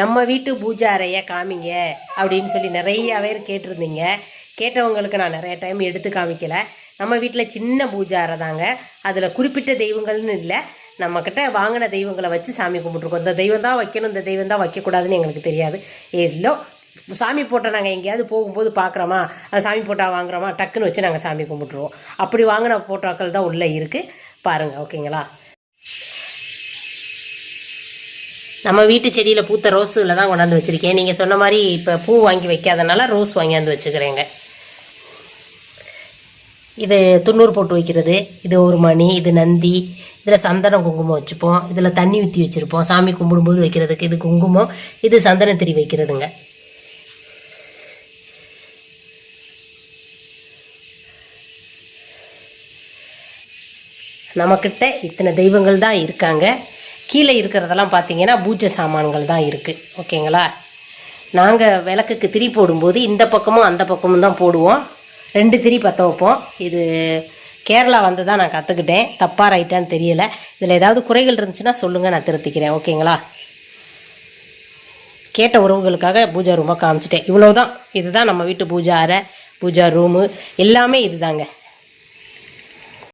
நம்ம வீட்டு பூஜாரையை அறையை காமிங்க அப்படின்னு சொல்லி நிறைய பேர் கேட்டிருந்தீங்க. கேட்டவங்களுக்கு நான் நிறைய டைம் எடுத்து காமிக்கலை. நம்ம வீட்டில் சின்ன பூஜாரை அறை தாங்க. அதில் குறிப்பிட்ட தெய்வங்கள்னு இல்லை. நம்மக்கிட்ட வாங்கின தெய்வங்களை வச்சு சாமி கும்பிட்ருக்கோம் இந்த தெய்வம் தான் வைக்கணும் இந்த தெய்வம் தான் வைக்கக்கூடாதுன்னு எங்களுக்கு தெரியாது. எல்லோ சாமி போட்டோ நாங்கள் எங்கேயாவது போகும்போது பார்க்குறோமா அது சாமி போட்டோ வாங்குறோமா? டக்குன்னு வச்சு நாங்கள் சாமி கும்பிட்ருவோம் அப்படி வாங்கின போட்டோக்கள் தான் உள்ளே இருக்குது பாருங்கள் ஓகேங்களா? நம்ம வீட்டு செடியில் பூத்த ரோஸில் தான் கொண்டாந்து வச்சுருக்கேன். நீங்கள் சொன்ன மாதிரி இப்போ பூ வாங்கி வைக்காதனால ரோஸ் வாங்கியாந்து வச்சுக்கிறேங்க. இது துண்ணூறு போட்டு வைக்கிறது. இது ஒரு மணி இது நந்தி இதில் சந்தனம் குங்குமம் வச்சுப்போம். இதில் தண்ணி ஊற்றி வச்சுருப்போம். சாமி கும்பிடும்போது வைக்கிறதுக்கு இது குங்குமம் இது சந்தனத்திரி வைக்கிறதுங்க. நம்மக்கிட்ட இத்தனை தெய்வங்கள் தான் இருக்காங்க. கீழே இருக்கிறதெல்லாம் பார்த்தீங்கன்னா பூஜை சாமான்கள் தான் இருக்குது ஓகேங்களா? நாங்கள் விளக்குக்கு திரி போடும்போது இந்த பக்கமும் அந்த பக்கமும் தான் போடுவோம். ரெண்டு திரி பற்ற வைப்போம். இது கேரளா வந்து தான் நான் கற்றுக்கிட்டேன் தப்பாக ரைட்டான்னு தெரியலை. இதில் ஏதாவது குறைகள் இருந்துச்சுன்னா சொல்லுங்கள் நான் திருத்திக்கிறேன். ஓகேங்களா? கேட்ட உறவுகளுக்காக பூஜா ரூமாக காமிச்சிட்டேன். இவ்வளோ தான் இதுதான் நம்ம வீட்டு பூஜா அறை பூஜா ரூமு. எல்லாமே இதுதாங்க.